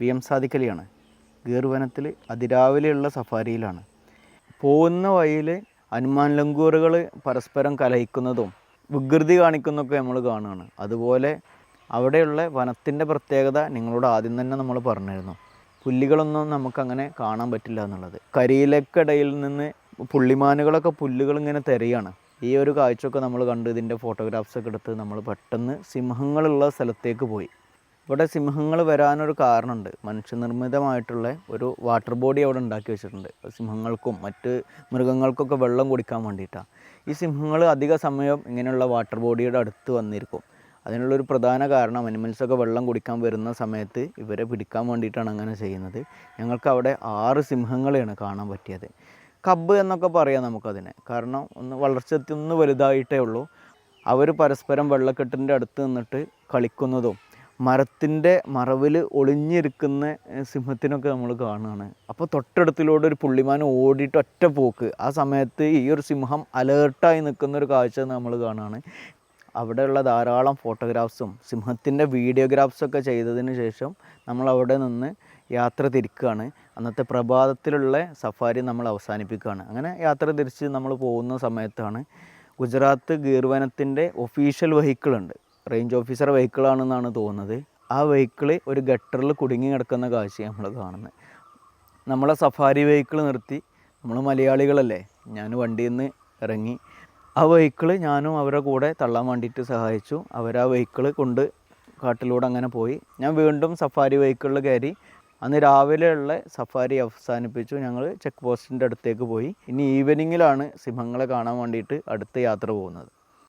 V M സാദിക്കലിയാണ് ഗീർവനത്തിൽ അതിരാവിലെയുള്ള സഫാരിയിലാണ്. പോകുന്ന വഴിയിൽ ഹനുമാൻ ലങ്കൂറുകൾ പരസ്പരം കലഹിക്കുന്നതും വികൃതി കാണിക്കുന്നതൊക്കെ നമ്മൾ കാണുകയാണ്. അതുപോലെ അവിടെയുള്ള വനത്തിന്റെ പ്രത്യേകത നിങ്ങളോട് ആദ്യം തന്നെ നമ്മൾ പറഞ്ഞിരുന്നു. പുല്ലുകളൊന്നും നമുക്കങ്ങനെ കാണാൻ പറ്റില്ല എന്നുള്ളത്. കരിയിലക്കിടയിൽ നിന്ന് പുള്ളിമാനുകളൊക്കെ പുല്ലുകൾ ഇങ്ങനെ തിരയാണ് ഈ ഒരു കാഴ്ചയൊക്കെ നമ്മൾ കണ്ട് ഇതിന്റെ ഫോട്ടോഗ്രാഫ്സൊക്കെ എടുത്ത് നമ്മൾ പെട്ടെന്ന് സിംഹങ്ങളുള്ള സ്ഥലത്തേക്ക് പോയി. ഇവിടെ സിംഹങ്ങൾ വരാനൊരു കാരണമുണ്ട്. മനുഷ്യനിർമ്മിതമായിട്ടുള്ള ഒരു വാട്ടർ ബോഡി അവിടെ ഉണ്ടാക്കി വെച്ചിട്ടുണ്ട്. സിംഹങ്ങൾക്കും മറ്റ് മൃഗങ്ങൾക്കൊക്കെ വെള്ളം കുടിക്കാൻ വേണ്ടിയിട്ടാണ് ഈ സിംഹങ്ങൾ അധിക സമയം ഇങ്ങനെയുള്ള വാട്ടർ ബോഡിയുടെ അടുത്ത് വന്നിരിക്കും. അതിനുള്ളൊരു പ്രധാന കാരണം അനിമൽസൊക്കെ വെള്ളം കുടിക്കാൻ വരുന്ന സമയത്ത് ഇവരെ പിടിക്കാൻ വേണ്ടിയിട്ടാണ് അങ്ങനെ ചെയ്യുന്നത്. ഞങ്ങൾക്ക് അവിടെ ആറ് സിംഹങ്ങളെയാണ് കാണാൻ പറ്റിയത്. കബ് എന്നൊക്കെ പറയാം നമുക്കതിനെ. കാരണം ഒന്ന് വളർച്ചത്തിൽ ഒന്ന് വലുതായിട്ടേ ഉള്ളൂ. അവർ പരസ്പരം വെള്ളക്കെട്ടിന്റെ അടുത്ത് നിന്നിട്ട് കളിക്കുന്നതും മരത്തിന്റെ മറവിൽ ഒളിഞ്ഞിരിക്കുന്ന സിംഹത്തിനൊക്കെ നമ്മൾ കാണുകയാണ്. അപ്പോൾ തൊട്ടടുത്തിലൂടെ ഒരു പുള്ളിമാൻ ഓടിയിട്ട് ഒറ്റ പോക്ക്. ആ സമയത്ത് ഈ ഒരു സിംഹം അലേർട്ടായി നിൽക്കുന്ന ഒരു കാഴ്ച നമ്മൾ കാണുകയാണ്. അവിടെയുള്ള ധാരാളം ഫോട്ടോഗ്രാഫ്സും സിംഹത്തിന്റെ വീഡിയോഗ്രാഫ്സൊക്കെ ചെയ്തതിന് ശേഷം നമ്മൾ അവിടെ നിന്ന് യാത്ര തിരിക്കുകയാണ്. അന്നത്തെ പ്രഭാതത്തിലുള്ള സഫാരി നമ്മൾ അവസാനിപ്പിക്കുകയാണ്. അങ്ങനെ യാത്ര തിരിച്ച് നമ്മൾ പോകുന്ന സമയത്താണ് ഗുജറാത്ത് ഗീർവനത്തിന്റെ ഒഫീഷ്യൽ വെഹിക്കിൾ ഉണ്ട് റേഞ്ച് ഓഫീസർ വെഹിക്കിളാണെന്നാണ് തോന്നുന്നത്. ആ വെഹിക്കിൾ ഒരു ഗട്ടറിൽ കുടുങ്ങി കിടക്കുന്ന കാഴ്ച നമ്മൾ കാണുന്നത്. നമ്മളെ സഫാരി വെഹിക്കിൾ നിർത്തി. നമ്മൾ മലയാളികളല്ലേ? ഞാൻ വണ്ടിയിൽ നിന്ന് ഇറങ്ങി. ആ വെഹിക്കിൾ ഞാനും അവരുടെ കൂടെ തള്ളാൻ വേണ്ടിയിട്ട് സഹായിച്ചു. അവർ ആ വെഹിക്കിൾ കൊണ്ട് കാട്ടിലൂടെ അങ്ങനെ പോയി. ഞാൻ വീണ്ടും സഫാരി വെഹിക്കിളിൽ കയറി. അന്ന് രാവിലെയുള്ള സഫാരി അവസാനിപ്പിച്ചു. ഞങ്ങൾ ചെക്ക് പോസ്റ്റിന്റെ അടുത്തേക്ക് പോയി. ഇനി ഈവനിങ്ങിലാണ് സിംഹങ്ങളെ കാണാൻ വേണ്ടിയിട്ട് അടുത്ത യാത്ര പോകുന്നത്.